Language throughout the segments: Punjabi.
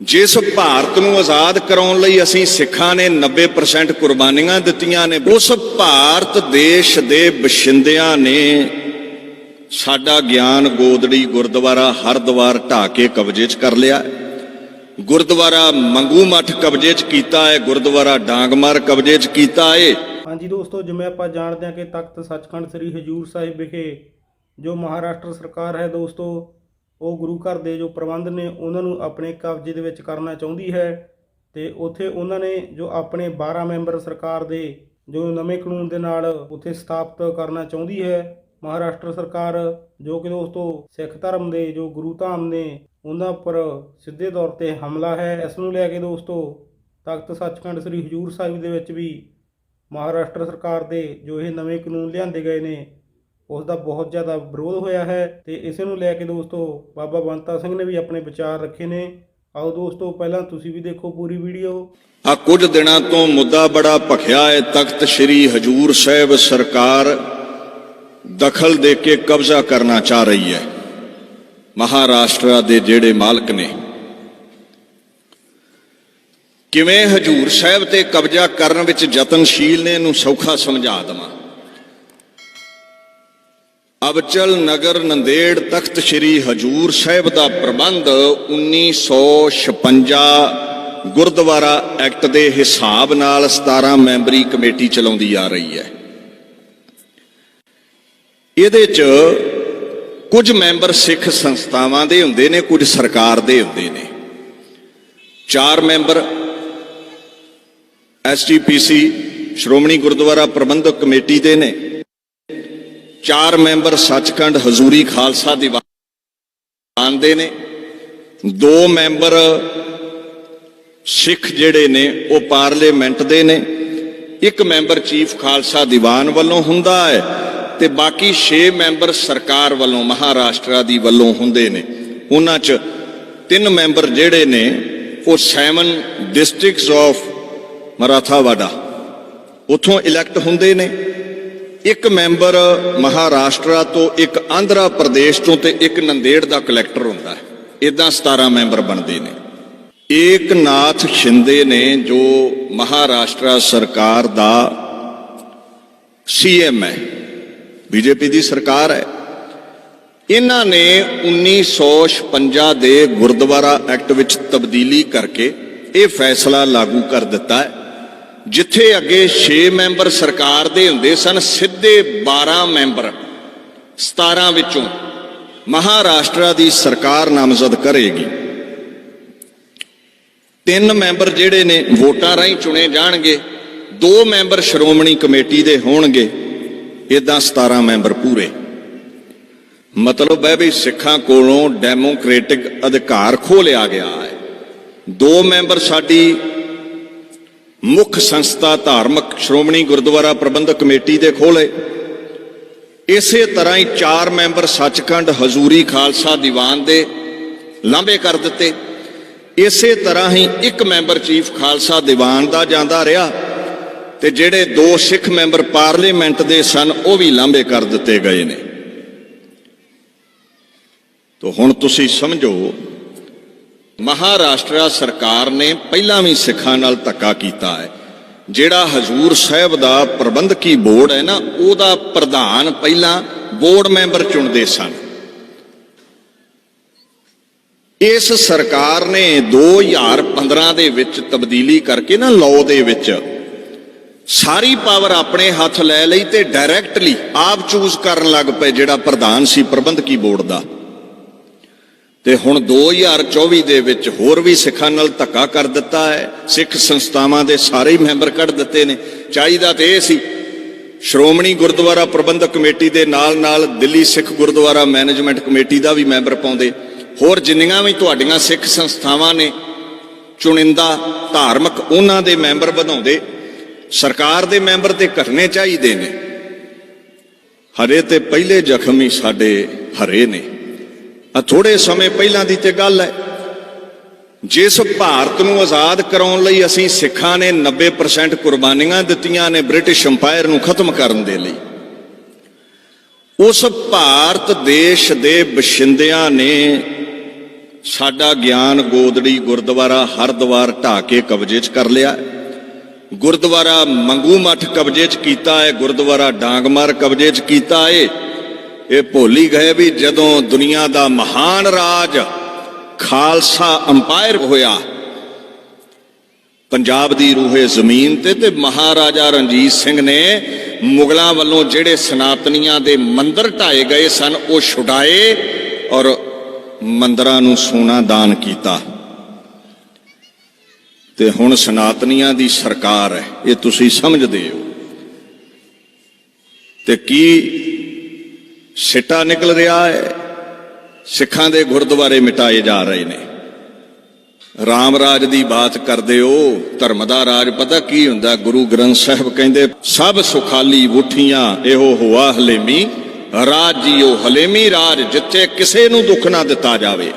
ਜਿਸ ਭਾਰਤ ਨੂੰ ਆਜ਼ਾਦ ਕਰਾਉਣ ਲਈ ਅਸੀਂ ਸਿੱਖਾਂ ਨੇ 90% ਕੁਰਬਾਨੀਆਂ ਦਿੱਤੀਆਂ ਨੇ, ਉਸ ਭਾਰਤ ਦੇਸ਼ ਦੇ ਬਸ਼ਿੰਦਿਆਂ ਨੇ ਸਾਡਾ ਗਿਆਨ ਗੋਦੜੀ ਗੁਰਦੁਆਰਾ ਹਰਦੁਆਰ ਢਾ ਕੇ ਕਬਜ਼ੇ 'ਚ ਕਰ ਲਿਆ। ਗੁਰਦੁਆਰਾ ਮੰਗੂ ਮੱਠ ਕਬਜ਼ੇ 'ਚ ਕੀਤਾ ਹੈ, ਗੁਰਦੁਆਰਾ ਡਾਂਗਮਾਰ ਕਬਜ਼ੇ 'ਚ ਕੀਤਾ ਹੈ। ਹਾਂਜੀ ਦੋਸਤੋ, ਜਿਵੇਂ ਆਪਾਂ ਜਾਣਦੇ ਹਾਂ ਕਿ ਤਖਤ ਸੱਚਖੰਡ ਸ੍ਰੀ ਹਜੂਰ ਸਾਹਿਬ ਵਿਖੇ ਜੋ ਮਹਾਰਾਸ਼ਟਰ ਸਰਕਾਰ ਹੈ ਦੋਸਤੋ ਉਹ ਗੁਰੂ ਘਰ ਦੇ ਜੋ ਪ੍ਰਬੰਧ ਨੇ ਉਹਨਾਂ ਨੂੰ ਆਪਣੇ ਕਬਜ਼ੇ ਦੇ ਵਿੱਚ ਕਰਨਾ ਚਾਹੁੰਦੀ ਹੈ ਤੇ ਉੱਥੇ ਉਹਨਾਂ ਨੇ ਜੋ ਆਪਣੇ 12 ਮੈਂਬਰ ਸਰਕਾਰ ਦੇ ਜੋ ਨਵੇਂ ਕਾਨੂੰਨ ਦੇ ਨਾਲ ਉੱਥੇ ਸਥਾਪਿਤ ਕਰਨਾ ਚਾਹੁੰਦੀ ਹੈ, ਮਹਾਰਾਸ਼ਟਰ ਸਰਕਾਰ ਜੋ ਕਿ ਦੋਸਤੋ ਸਿੱਖ ਧਰਮ ਦੇ ਜੋ ਗੁਰੂ ਧਾਮ ਨੇ ਉਹਨਾਂ ਉੱਪਰ ਸਿੱਧੇ ਤੌਰ ਤੇ ਹਮਲਾ ਹੈ, ਇਸ ਨੂੰ ਲੈ ਕੇ ਦੋਸਤੋ ਤਖਤ ਸੱਚਖੰਡ ਸ੍ਰੀ ਹਜੂਰ ਸਾਹਿਬ ਦੇ ਵਿੱਚ ਵੀ ਮਹਾਰਾਸ਼ਟਰ ਸਰਕਾਰ ਦੇ ਜੋ ਇਹ ਨਵੇਂ ਕਾਨੂੰਨ ਲਿਆਂਦੇ ਗਏ ਨੇ ਉਸ ਦਾ ਬਹੁਤ ਜ਼ਿਆਦਾ ਵਿਰੋਧ ਹੋਇਆ ਹੈ ਤੇ ਇਸੇ ਨੂੰ ਲੈ ਕੇ ਦੋਸਤੋ ਬਾਬਾ ਬੰਤਾ ਸਿੰਘ ਨੇ ਵੀ ਆਪਣੇ ਵਿਚਾਰ ਰੱਖੇ ਨੇ। ਆਓ ਦੋਸਤੋ, ਪਹਿਲਾਂ ਤੁਸੀਂ ਵੀ ਦੇਖੋ ਪੂਰੀ ਵੀਡੀਓ। ਆ ਕੁਝ ਦਿਨਾਂ ਤੋਂ ਮੁੱਦਾ ਬੜਾ ਭਖਿਆ ਹੈ। ਤਖਤ ਸ੍ਰੀ ਹਜੂਰ ਸਾਹਿਬ ਸਰਕਾਰ ਦਖਲ ਦੇ ਕੇ ਕਬਜ਼ਾ ਕਰਨਾ ਚਾਹ ਰਹੀ ਹੈ। ਮਹਾਰਾਸ਼ਟਰ ਦੇ ਜਿਹੜੇ ਮਾਲਕ ਨੇ। ਕਿਵੇਂ ਹਜੂਰ ਸਾਹਿਬ ਤੇ ਕਬਜ਼ਾ ਕਰਨ ਵਿੱਚ ਯਤਨਸ਼ੀਲ ਨੇ, ਇਹਨੂੰ ਸੌਖਾ ਸਮਝਾ ਦਵਾਂ। ਅਬਚਲ ਨਗਰ ਨੰਦੇੜ ਤਖਤ ਸ੍ਰੀ ਹਜੂਰ ਸਾਹਿਬ ਦਾ ਪ੍ਰਬੰਧ 1956 ਗੁਰਦੁਆਰਾ ਐਕਟ ਦੇ ਹਿਸਾਬ ਨਾਲ 17 ਮੈਂਬਰੀ ਕਮੇਟੀ ਚਲਾਉਂਦੀ ਆ ਰਹੀ ਹੈ। ਇਹਦੇ 'ਚ ਕੁਝ ਮੈਂਬਰ ਸਿੱਖ ਸੰਸਥਾਵਾਂ ਦੇ ਹੁੰਦੇ ਨੇ, ਕੁਝ ਸਰਕਾਰ ਦੇ ਹੁੰਦੇ ਨੇ। ਚਾਰ member SGPC Shiromani Gurdwara Prabandhak committee ਦੇ ਨੇ। ਚਾਰ ਮੈਂਬਰ ਸੱਚਖੰਡ ਹਜ਼ੂਰੀ ਖਾਲਸਾ ਦੀਵਾਨ ਦੇ ਨੇ। ਦੋ ਮੈਂਬਰ ਸਿੱਖ ਜਿਹੜੇ ਨੇ, ਉਹ ਪਾਰਲੀਮੈਂਟ ਦੇ ਨੇ। ਇੱਕ ਮੈਂਬਰ ਚੀਫ ਖਾਲਸਾ ਦੀਵਾਨ ਵੱਲੋਂ ਹੁੰਦਾ ਹੈ ਤੇ ਬਾਕੀ 6 ਮੈਂਬਰ ਸਰਕਾਰ ਵੱਲੋਂ, ਮਹਾਰਾਸ਼ਟਰ ਦੀ ਵੱਲੋਂ ਹੁੰਦੇ ਨੇ। ਉਹਨਾਂ 'ਚ ਤਿੰਨ ਮੈਂਬਰ ਜਿਹੜੇ ਨੇ, ਉਹ ਸੈਵਨ ਡਿਸਟ੍ਰਿਕਟਸ ਆਫ ਮਰਾਠਾਵਾੜਾ। ਉਥੋਂ ਇਲੈਕਟ ਹੁੰਦੇ ਨੇ। ਇੱਕ ਮੈਂਬਰ ਮਹਾਰਾਸ਼ਟਰ ਤੋਂ ਇੱਕ ਆਂਧਰਾ ਪ੍ਰਦੇਸ਼ ਤੋਂ ਤੇ ਇੱਕ ਨੰਦੇੜ ਦਾ ਕਲੈਕਟਰ ਹੁੰਦਾ ਹੈ। ਇਦਾਂ 17 ਮੈਂਬਰ ਬਣਦੇ ਨੇ। ਏਕਨਾਥ ਸ਼ਿੰਦੇ ਨੇ ਜੋ ਮਹਾਰਾਸ਼ਟਰ ਸਰਕਾਰ ਦਾ ਸੀਐਮ ਹੈ ਬੀਜੇਪੀ ਦੀ ਸਰਕਾਰ ਹੈ। ਇਹਨਾਂ ਨੇ 1956 ਦੇ ਗੁਰਦੁਆਰਾ ਐਕਟ ਵਿੱਚ ਤਬਦੀਲੀ ਕਰਕੇ ਇਹ ਫੈਸਲਾ ਲਾਗੂ ਕਰ ਦਿੱਤਾ ਹੈ। ਜਿੱਥੇ ਅੱਗੇ 6 ਮੈਂਬਰ ਸਰਕਾਰ ਦੇ ਹੁੰਦੇ ਸਨ, ਸਿੱਧੇ 12 ਮੈਂਬਰ 17 ਵਿੱਚੋਂ ਮਹਾਰਾਸ਼ਟਰ ਦੀ ਸਰਕਾਰ ਨਾਮਜ਼ਦ ਕਰੇਗੀ। ਤਿੰਨ ਮੈਂਬਰ ਜਿਹੜੇ ਨੇ, ਵੋਟਾਂ ਰਾਹੀਂ ਚੁਣੇ ਜਾਣਗੇ, ਦੋ ਮੈਂਬਰ ਸ਼੍ਰੋਮਣੀ ਕਮੇਟੀ ਦੇ ਹੋਣਗੇ ਇਦਾਂ 17 ਮੈਂਬਰ ਪੂਰੇ। ਮਤਲਬ ਹੈ ਵੀ ਸਿੱਖਾਂ ਕੋਲੋਂ ਡੈਮੋਕ੍ਰੈਟਿਕ ਅਧਿਕਾਰ ਖੋਹ ਲਿਆ ਗਿਆ ਹੈ। ਦੋ ਮੈਂਬਰ ਸਾਡੀ ਮੁੱਖ ਸੰਸਥਾ ਧਾਰਮਿਕ ਸ਼੍ਰੋਮਣੀ ਗੁਰਦੁਆਰਾ ਪ੍ਰਬੰਧਕ ਕਮੇਟੀ ਦੇ ਖੋਲੇ। ਇਸੇ ਤਰ੍ਹਾਂ ਹੀ ਚਾਰ ਮੈਂਬਰ ਸੱਚਖੰਡ ਹਜ਼ੂਰੀ ਖਾਲਸਾ ਦੀਵਾਨ ਦੇ ਲਾਂਭੇ ਕਰ ਦਿੱਤੇ। ਇਸੇ ਤਰ੍ਹਾਂ ਹੀ ਇੱਕ ਮੈਂਬਰ ਚੀਫ ਖਾਲਸਾ ਦੀਵਾਨ ਦਾ ਜਾਂਦਾ ਰਿਹਾ ਤੇ ਜਿਹੜੇ ਦੋ ਸਿੱਖ ਮੈਂਬਰ ਪਾਰਲੀਮੈਂਟ ਦੇ ਸਨ, ਉਹ ਵੀ ਲਾਂਭੇ ਕਰ ਦਿੱਤੇ ਗਏ ਨੇ। ਤੋ ਹੁਣ ਤੁਸੀਂ ਸਮਝੋ ਮਹਾਰਾਸ਼ਟਰ ਸਰਕਾਰ ਨੇ ਪਹਿਲਾਂ ਵੀ ਸਿੱਖਾਂ ਨਾਲ ਧੱਕਾ ਕੀਤਾ ਹੈ। ਜਿਹੜਾ ਹਜੂਰ ਸਾਹਿਬ ਦਾ ਪ੍ਰਬੰਧਕੀ ਬੋਰਡ ਹੈ ਨਾ, ਉਹਦਾ ਪ੍ਰਧਾਨ ਪਹਿਲਾਂ ਬੋਰਡ ਮੈਂਬਰ ਚੁਣਦੇ ਸਨ। ਇਸ ਸਰਕਾਰ ਨੇ 2015 ਦੇ ਵਿੱਚ ਤਬਦੀਲੀ ਕਰਕੇ ਨਾ, ਲਾਅ ਦੇ ਵਿੱਚ ਸਾਰੀ ਪਾਵਰ ਆਪਣੇ ਹੱਥ ਲੈ ਲਈ ਤੇ ਡਾਇਰੈਕਟਲੀ ਆਪ ਚੂਜ਼ ਕਰਨ ਲੱਗ ਪਏ ਜਿਹੜਾ ਪ੍ਰਧਾਨ ਸੀ ਪ੍ਰਬੰਧਕੀ ਬੋਰਡ ਦਾ। ਤੇ ਹੁਣ 2024 ਦੇ ਵਿੱਚ ਹੋਰ ਵੀ ਸਿੱਖਾਂ ਨਾਲ ਧੱਕਾ ਕਰ ਦਿੱਤਾ ਹੈ। ਸਿੱਖ ਸੰਸਥਾਵਾਂ ਦੇ ਸਾਰੇ ਹੀ ਮੈਂਬਰ ਕੱਢ ਦਿੱਤੇ ਨੇ। ਚਾਹੀਦਾ ਤੇ ਇਹ ਸੀ, ਸ਼੍ਰੋਮਣੀ ਗੁਰਦੁਆਰਾ ਪ੍ਰਬੰਧਕ ਕਮੇਟੀ ਦੇ ਨਾਲ ਨਾਲ ਦਿੱਲੀ ਸਿੱਖ ਗੁਰਦੁਆਰਾ ਮੈਨੇਜਮੈਂਟ ਕਮੇਟੀ ਦਾ ਵੀ ਮੈਂਬਰ ਪਾਉਂਦੇ। ਹੋਰ ਜਿੰਨੀਆਂ ਵੀ ਤੁਹਾਡੀਆਂ ਸਿੱਖ ਸੰਸਥਾਵਾਂ ਨੇ, ਚੁਣਿੰਦਾ ਧਾਰਮਿਕ ਉਹਨਾਂ ਦੇ ਮੈਂਬਰ ਵਧਾਉਂਦੇ ਸਰਕਾਰ ਦੇ ਮੈਂਬਰ ਤੇ ਘਟਨੇ ਚਾਹੀਦੇ ਨੇ। ਹਰੇ ਤੇ ਪਹਿਲੇ ਜ਼ਖਮੀ ਸਾਡੇ ਹਰੇ ਨੇ। ਆ ਥੋੜੇ ਸਮੇਂ ਪਹਿਲਾਂ ਦੀ ਤੇ ਗੱਲ ਹੈ। ਜਿਸ ਭਾਰਤ ਨੂੰ ਆਜ਼ਾਦ ਕਰਾਉਣ ਲਈ ਅਸੀਂ ਸਿੱਖਾਂ ਨੇ 90% ਕੁਰਬਾਨੀਆਂ ਦਿੱਤੀਆਂ ਨੇ, ਬ੍ਰਿਟਿਸ਼ ਅੰਪਾਇਰ ਨੂੰ ਖਤਮ ਕਰਨ ਦੇ ਲਈ। ਉਸ ਭਾਰਤ ਦੇਸ਼ ਦੇ ਬਸ਼ਿੰਦਿਆਂ ਨੇ ਸਾਡਾ ਗਿਆਨ ਗੋਦੜੀ ਗੁਰਦੁਆਰਾ ਹਰਦੁਆਰ ਢਾ ਕੇ ਕਬਜ਼ੇ 'ਚ ਕਰ ਲਿਆ। ਗੁਰਦੁਆਰਾ ਮੰਗੂ ਮੱਠ ਕਬਜ਼ੇ 'ਚ ਕੀਤਾ ਹੈ, ਗੁਰਦੁਆਰਾ ਡਾਂਗਮਾਰ ਕਬਜ਼ੇ 'ਚ ਕੀਤਾ ਹੈ। ਇਹ ਭੁੱਲ ਹੀ ਗਏ ਵੀ ਜਦੋਂ ਦੁਨੀਆ ਦਾ ਮਹਾਨ ਰਾਜ ਖਾਲਸਾ ਅੰਪਾਇਰ ਹੋਇਆ, ਪੰਜਾਬ ਦੀ ਰੂਹੇ ਜ਼ਮੀਨ ਤੇ ਤੇ ਮਹਾਰਾਜਾ ਰਣਜੀਤ ਸਿੰਘ ਨੇ ਮੁਗਲਾਂ ਵੱਲੋਂ ਜਿਹੜੇ ਸਨਾਤਨੀਆਂ ਦੇ ਮੰਦਰ ਢਾਏ ਗਏ ਸਨ, ਉਹ ਛੁਡਾਏ ਔਰ ਮੰਦਰਾਂ ਨੂੰ ਸੋਨਾ ਦਾਨ ਕੀਤਾ। ਤੇ ਹੁਣ ਸਨਾਤਨੀਆਂ ਦੀ ਸਰਕਾਰ ਹੈ, ਇਹ ਤੁਸੀਂ ਸਮਝਦੇ ਹੋ। ਤੇ ਕੀ ਸਿੱਟਾ ਨਿਕਲ ਰਿਹਾ ਹੈ, ਸਿੱਖਾਂ ਦੇ ਗੁਰਦੁਆਰੇ ਮਿਟਾਏ ਜਾ ਰਹੇ ਨੇ। ਰਾਮ ਰਾਜ ਦੀ ਬਾਤ ਕਰਦੇ ਹੋ, ਧਰਮ ਦਾ ਰਾਜ ਪਤਾ ਕੀ ਹੁੰਦਾ? ਗੁਰੂ ਗ੍ਰੰਥ ਸਾਹਿਬ ਕਹਿੰਦੇ, ਸਭ ਸੁਖਾਲੀ ਉਠੀਆਂ ਇਹੋ ਹੁਆ ਹਲੇਮੀ, ਰਾਜ ਜੀਓ ਹਲੇਮੀ, ਰਾਜ ਜਿੱਥੇ ਕਿਸੇ ਨੂੰ ਦੁੱਖ ਨਾ ਦਿੱਤਾ ਜਾਵੇ।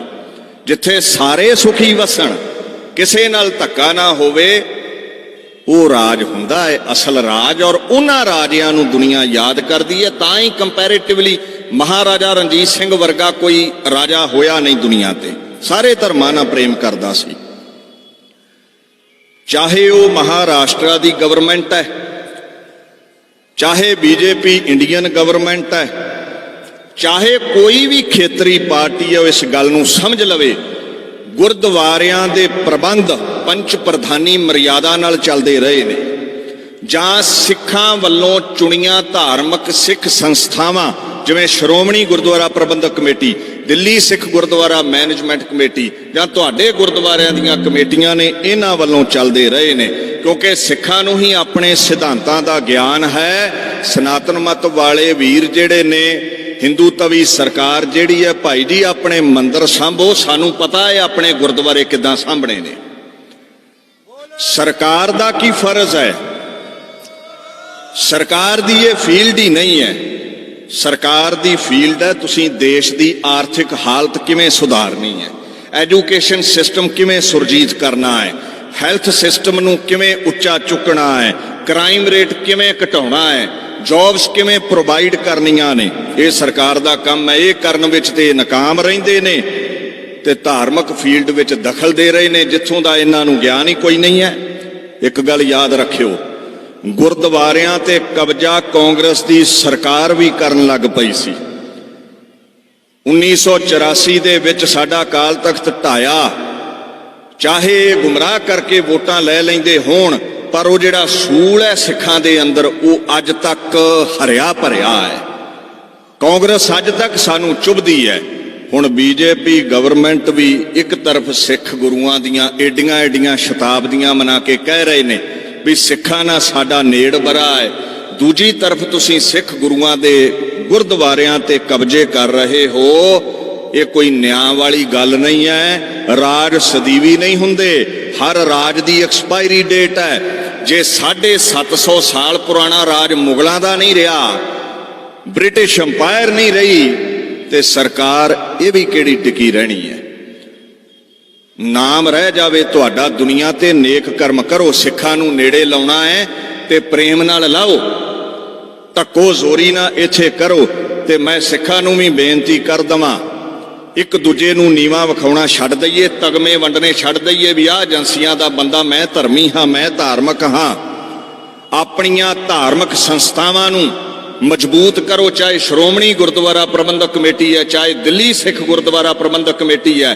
ਜਿੱਥੇ ਸਾਰੇ ਸੁਖੀ ਵਸਣ, ਕਿਸੇ ਨਾਲ ਧੱਕਾ ਨਾ ਹੋਵੇ ਉਹ ਰਾਜ ਹੁੰਦਾ ਹੈ, ਅਸਲ ਰਾਜ, ਔਰ ਉਹਨਾਂ ਰਾਜਿਆਂ ਨੂੰ ਦੁਨੀਆ ਯਾਦ ਕਰਦੀ ਹੈ। ਤਾਂ ਹੀ ਕੰਪੈਰੀਟਿਵਲੀ ਮਹਾਰਾਜਾ ਰਣਜੀਤ ਸਿੰਘ ਵਰਗਾ ਕੋਈ ਰਾਜਾ ਹੋਇਆ ਨਹੀਂ ਦੁਨੀਆ ਤੇ। ਸਾਰੇ ਧਰਮਾਂ ਨਾਲ ਪ੍ਰੇਮ ਕਰਦਾ ਸੀ। ਚਾਹੇ ਉਹ ਮਹਾਰਾਸ਼ਟਰ ਦੀ ਗਵਰਨਮੈਂਟ ਹੈ, ਚਾਹੇ ਬੀਜੇਪੀ ਇੰਡੀਅਨ ਗਵਰਨਮੈਂਟ ਹੈ, ਚਾਹੇ ਕੋਈ ਵੀ ਖੇਤਰੀ ਪਾਰਟੀ ਹੈ, ਉਹ ਇਸ ਗੱਲ ਨੂੰ ਸਮਝ ਲਵੇ ਗੁਰਦੁਆਰਿਆਂ ਦੇ ਪ੍ਰਬੰਧ ਪੰਚ ਪ੍ਰਧਾਨੀ ਮਰਿਆਦਾ ਨਾਲ ਚੱਲਦੇ ਰਹੇ ਨੇ। ਜਾਂ ਸਿੱਖਾਂ ਵੱਲੋਂ ਚੁਣੀਆਂ ਧਾਰਮਿਕ ਸਿੱਖ ਸੰਸਥਾਵਾਂ, ਜਿਵੇਂ Shiromani Gurdwara Prabandhak committee, Delhi Sikh Gurdwara management committee ਜਾਂ ਤੁਹਾਡੇ ਗੁਰਦੁਆਰਿਆਂ ਦੀਆਂ ਕਮੇਟੀਆਂ ਨੇ, ਇਹਨਾਂ ਵੱਲੋਂ ਚੱਲਦੇ ਰਹੇ ਨੇ। ਕਿਉਂਕਿ ਸਿੱਖਾਂ ਨੂੰ ਹੀ ਆਪਣੇ ਸਿਧਾਂਤਾਂ ਦਾ ਗਿਆਨ ਹੈ। ਸਨਾਤਨ ਮਤ ਵਾਲੇ ਵੀਰ ਜਿਹੜੇ ਨੇ ਹਿੰਦੂ ਤਵੀ ਸਰਕਾਰ ਜਿਹੜੀ ਹੈ ਭਾਈ ਜੀ, ਆਪਣੇ ਮੰਦਰ ਸੰਭੋ। ਸਾਨੂੰ ਪਤਾ ਹੈ ਆਪਣੇ ਗੁਰਦੁਆਰੇ ਕਿੱਦਾਂ ਸਾਂਭਣੇ ਨੇ। ਸਰਕਾਰ ਦਾ ਕੀ ਫਰਜ਼ ਹੈ? ਸਰਕਾਰ ਦੀ ਇਹ ਫੀਲਡ ਹੀ ਨਹੀਂ ਹੈ। ਸਰਕਾਰ ਦੀ ਫੀਲਡ ਹੈ, ਤੁਸੀਂ ਦੇਸ਼ ਦੀ ਆਰਥਿਕ ਹਾਲਤ ਕਿਵੇਂ ਸੁਧਾਰਨੀ ਹੈ? ਐਜੂਕੇਸ਼ਨ ਸਿਸਟਮ ਕਿਵੇਂ ਸੁਰਜੀਤ ਕਰਨਾ ਹੈ? ਹੈਲਥ ਸਿਸਟਮ ਨੂੰ ਕਿਵੇਂ ਉੱਚਾ ਚੁੱਕਣਾ ਹੈ? ਕ੍ਰਾਈਮ ਰੇਟ ਕਿਵੇਂ ਘਟਾਉਣਾ ਹੈ? ਜੌਬਸ ਕਿਵੇਂ ਪ੍ਰੋਵਾਈਡ ਕਰਨੀਆਂ ਨੇ? ਇਹ ਸਰਕਾਰ ਦਾ ਕੰਮ ਹੈ, ਇਹ ਕਰਨ ਵਿੱਚ ਤੇ ਨਾਕਾਮ ਰਹਿੰਦੇ ਨੇ ਤੇ ਧਾਰਮਿਕ ਫੀਲਡ ਵਿੱਚ ਦਖਲ ਦੇ ਰਹੇ ਨੇ, ਜਿੱਥੋਂ ਦਾ ਇਹਨਾਂ ਨੂੰ ਗਿਆਨ ਹੀ ਕੋਈ ਨਹੀਂ ਹੈ। ਇੱਕ ਗੱਲ ਯਾਦ ਰੱਖਿਓ, ਗੁਰਦੁਆਰਿਆਂ ਤੇ ਕਬਜ਼ਾ ਕਾਂਗਰਸ ਦੀ ਸਰਕਾਰ ਵੀ ਕਰਨ ਲੱਗ ਪਈ ਸੀ। 1984 ਦੇ ਵਿੱਚ ਸਾਡਾ ਕਾਲ ਤਖਤ ਢਾਇਆ, ਚਾਹੇ ਇਹ ਗੁੰਮਰਾਹ ਕਰਕੇ ਵੋਟਾਂ ਲੈ ਲੈਂਦੇ ਹੋਣ ਪਰ ਉਹ ਜਿਹੜਾ ਸੂਲ ਹੈ ਸਿੱਖਾਂ ਦੇ ਅੰਦਰ, ਉਹ ਅੱਜ ਤੱਕ ਹਰਿਆ ਭਰਿਆ ਹੈ। ਕਾਂਗਰਸ ਅੱਜ ਤੱਕ ਸਾਨੂੰ ਚੁਭਦੀ ਹੈ। ਹੁਣ ਬੀਜੇਪੀ ਗਵਰਨਮੈਂਟ ਵੀ ਇੱਕ ਤਰਫ ਸਿੱਖ ਗੁਰੂਆਂ ਦੀਆਂ ਏਡੀਆਂ ਏਡੀਆਂ ਸ਼ਤਾਬਦੀਆਂ ਮਨਾ ਕੇ ਕਹਿ ਰਹੇ ਨੇ ਵੀ ਸਿੱਖਾਂ ਨਾਲ ਸਾਡਾ ਨੇੜ ਬਰਾ ਹੈ। ਦੂਜੀ ਤਰਫ ਤੁਸੀਂ ਸਿੱਖ ਗੁਰੂਆਂ ਦੇ ਗੁਰਦੁਆਰਿਆਂ ਤੇ ਕਬਜ਼ੇ ਕਰ ਰਹੇ ਹੋ। ਇਹ ਕੋਈ ਨਿਆਂ ਵਾਲੀ ਗੱਲ ਨਹੀਂ ਹੈ। ਰਾਜ ਸਦੀਵੀ ਨਹੀਂ ਹੁੰਦੇ। ਹਰ ਰਾਜ ਦੀ ਐਕਸਪਾਇਰੀ ਡੇਟ ਹੈ। ਜੇ 750 ਸਾਲ ਪੁਰਾਣਾ ਰਾਜ ਮੁਗਲਾਂ ਦਾ ਨਹੀਂ ਰਿਹਾ ਬ੍ਰਿਟਿਸ਼ ਅੰਪਾਇਰ ਨਹੀਂ ਰਹੀ, ਤੇ ਸਰਕਾਰ ਇਹ ਵੀ ਕਿਹੜੀ ਟਿਕੀ ਰਹਿਣੀ ਹੈ? ਨਾਮ ਰਹਿ ਜਾਵੇ ਤੁਹਾਡਾ ਦੁਨੀਆ ਤੇ ਨੇਕ ਕਰਮ ਕਰੋ, ਸਿੱਖਾਂ ਨੂੰ ਨੇੜੇ ਲਾਉਣਾ ਹੈ ਤੇ ਪ੍ਰੇਮ ਨਾਲ ਲਾਓ। ਧੱਕੋ ਜ਼ੋਰੀ ਨਾਲ ਇੱਥੇ ਕਰੋ ਤੇ ਮੈਂ ਸਿੱਖਾਂ ਨੂੰ ਵੀ ਬੇਨਤੀ ਕਰ ਦਵਾਂ। ਇੱਕ ਦੂਜੇ ਨੂੰ ਨੀਵਾ ਵਿਖਾਉਣਾ ਛੱਡ ਦਈਏ, ਤਗਮੇ ਵੰਡਨੇ ਛੱਡ ਦਈਏ ਵੀ ਆਹ ਏਜੰਸੀਆਂ ਦਾ ਬੰਦਾ ਮੈਂ ਧਰਮੀ ਹਾਂ, ਮੈਂ ਧਾਰਮਿਕ ਹਾਂ। ਆਪਣੀਆਂ ਧਾਰਮਿਕ ਸੰਸਥਾਵਾਂ ਨੂੰ ਮਜ਼ਬੂਤ ਕਰੋ, ਚਾਹੇ ਸ਼੍ਰੋਮਣੀ ਗੁਰਦੁਆਰਾ ਪ੍ਰਬੰਧਕ ਕਮੇਟੀ ਹੈ, ਚਾਹੇ ਦਿੱਲੀ ਸਿੱਖ ਗੁਰਦੁਆਰਾ ਪ੍ਰਬੰਧਕ ਕਮੇਟੀ ਹੈ,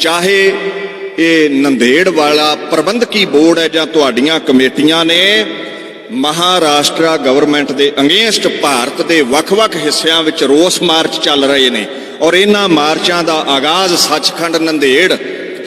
ਚਾਹੇ ਇਹ ਨੰਦੇੜ ਵਾਲਾ ਪ੍ਰਬੰਧਕੀ ਬੋਰਡ ਹੈ ਜਾਂ ਤੁਹਾਡੀਆਂ ਕਮੇਟੀਆਂ ਨੇ, ਮਹਾਰਾਸ਼ਟਰ ਗਵਰਨਮੈਂਟ ਦੇ ਅਗੇਂਸਟ ਭਾਰਤ ਦੇ ਵੱਖ-ਵੱਖ ਹਿੱਸਿਆਂ ਵਿੱਚ ਰੋਸ ਮਾਰਚ ਚੱਲ ਰਹੇ ਨੇ। ਔਰ ਇਹਨਾਂ ਮਾਰਚਾਂ ਦਾ ਆਗਾਜ਼ ਸੱਚਖੰਡ ਨੰਦੇੜ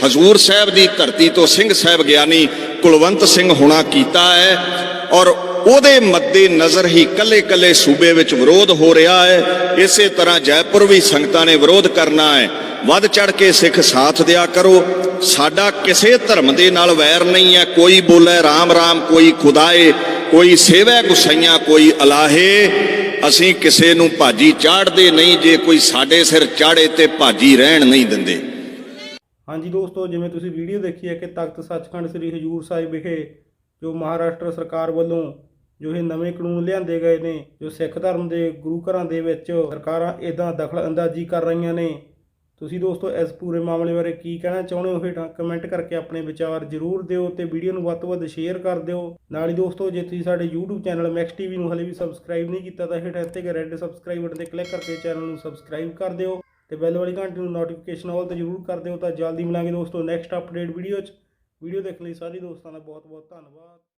ਹਜ਼ੂਰ ਸਾਹਿਬ ਦੀ ਧਰਤੀ ਤੋਂ ਸਿੰਘ ਸਾਹਿਬ ਗਿਆਨੀ ਕੁਲਵੰਤ ਸਿੰਘ ਹੁਣਾ ਕੀਤਾ ਹੈ ਔਰ ਉਹਦੇ ਮੱਦੇ ਨਜ਼ਰ ਹੀ ਕੱਲੇ-ਕੱਲੇ ਸੂਬੇ ਵਿੱਚ ਵਿਰੋਧ ਹੋ ਰਿਹਾ ਹੈ। ਇਸੇ ਤਰ੍ਹਾਂ ਜੈਪੁਰ ਵੀ ਸੰਗਤਾਂ ਨੇ ਵਿਰੋਧ ਕਰਨਾ ਹੈ। ਵੱਧ ਚੜ ਕੇ ਸਿੱਖ ਸਾਥ ਦਿਆ ਕਰੋ। ਸਾਡਾ ਕਿਸੇ ਧਰਮ ਦੇ ਨਾਲ ਵੈਰ ਨਹੀਂ ਹੈ। ਕੋਈ ਬੋਲੇ ਰਾਮ ਰਾਮ ਕੋਈ ਖੁਦਾਏ, ਕੋਈ ਸੇਵੈ ਗੁਸਾਈਆਂ ਕੋਈ ਅਲਾਹੇ। ਅਸੀਂ ਕਿਸੇ ਨੂੰ ਭਾਜੀ ਚਾੜਦੇ ਨਹੀਂ, ਜੇ ਕੋਈ ਸਾਡੇ ਸਿਰ ਚਾੜੇ ਤੇ ਭਾਜੀ ਰਹਿਣ ਨਹੀਂ ਦਿੰਦੇ। ਹਾਂਜੀ ਦੋਸਤੋ, ਜਿਵੇਂ ਤੁਸੀਂ ਵੀਡੀਓ ਦੇਖੀ ਹੈ ਕਿ ਤਖਤ ਸੱਚਖੰਡ ਸ੍ਰੀ ਹਜੂਰ ਸਾਹਿਬ ਵਿਖੇ ਜੋ ਮਹਾਰਾਸ਼ਟਰ ਸਰਕਾਰ ਵੱਲੋਂ ਜੋ ਇਹ ਨਵੇਂ ਕਾਨੂੰਨ ਲਿਆਂਦੇ ਗਏ ਨੇ, ਜੋ ਸਿੱਖ ਧਰਮ ਦੇ ਗੁਰੂ ਘਰਾਂ ਦੇ ਵਿੱਚ ਸਰਕਾਰਾਂ ਇਦਾਂ ਦਖਲ ਅੰਦਾਜ਼ੀ ਕਰ ਰਹੀਆਂ ਨੇ ਤੁਸੀਂ ਦੋਸਤੋ, ਇਸ ਪੂਰੇ ਮਾਮਲੇ ਬਾਰੇ ਕੀ ਕਹਿਣਾ ਚਾਹੁੰਦੇ ਹੋ ਹੇਠਾਂ? ਕਮੈਂਟ ਕਰਕੇ ਆਪਣੇ ਵਿਚਾਰ ਜ਼ਰੂਰ ਦਿਓ ਤੇ ਵੀਡੀਓ ਨੂੰ ਵੱਧ ਤੋਂ ਵੱਧ ਸ਼ੇਅਰ ਕਰ ਦਿਓ। ਨਾਲ ਹੀ ਦੋਸਤੋ, ਜੇ ਤੁਸੀਂ ਸਾਡੇ YouTube ਚੈਨਲ ਮੈਕਸ ਟੀਵੀ ਨੂੰ ਹਲੇ ਵੀ ਸਬਸਕ੍ਰਾਈਬ ਨਹੀਂ ਕੀਤਾ, ਤਾਂ ਹੇਠਾਂ ਇੱਥੇ ਰੈੱਡ ਸਬਸਕ੍ਰਾਈਬ ਬਟਨ ਤੇ ਕਲਿੱਕ ਕਰਕੇ ਚੈਨਲ ਨੂੰ ਸਬਸਕ੍ਰਾਈਬ ਕਰ ਦਿਓ ਤੇ ਬੈਲ ਵਾਲੀ ਘੰਟੀ ਨੂੰ ਨੋਟੀਫਿਕੇਸ਼ਨ ਆਲ ਤੇ ਜ਼ਰੂਰ ਕਰ ਦਿਓ ਤਾਂ ਜਲਦੀ ਮਿਲਾਂਗੇ ਦੋਸਤੋ ਨੈਕਸਟ ਅਪਡੇਟ ਵੀਡੀਓ 'ਚ। ਵੀਡੀਓ ਦੇਖਣ ਲਈ ਸਾਰੇ ਦੋਸਤਾਂ ਦਾ ਬਹੁਤ ਬਹੁਤ ਧੰਨਵਾਦ।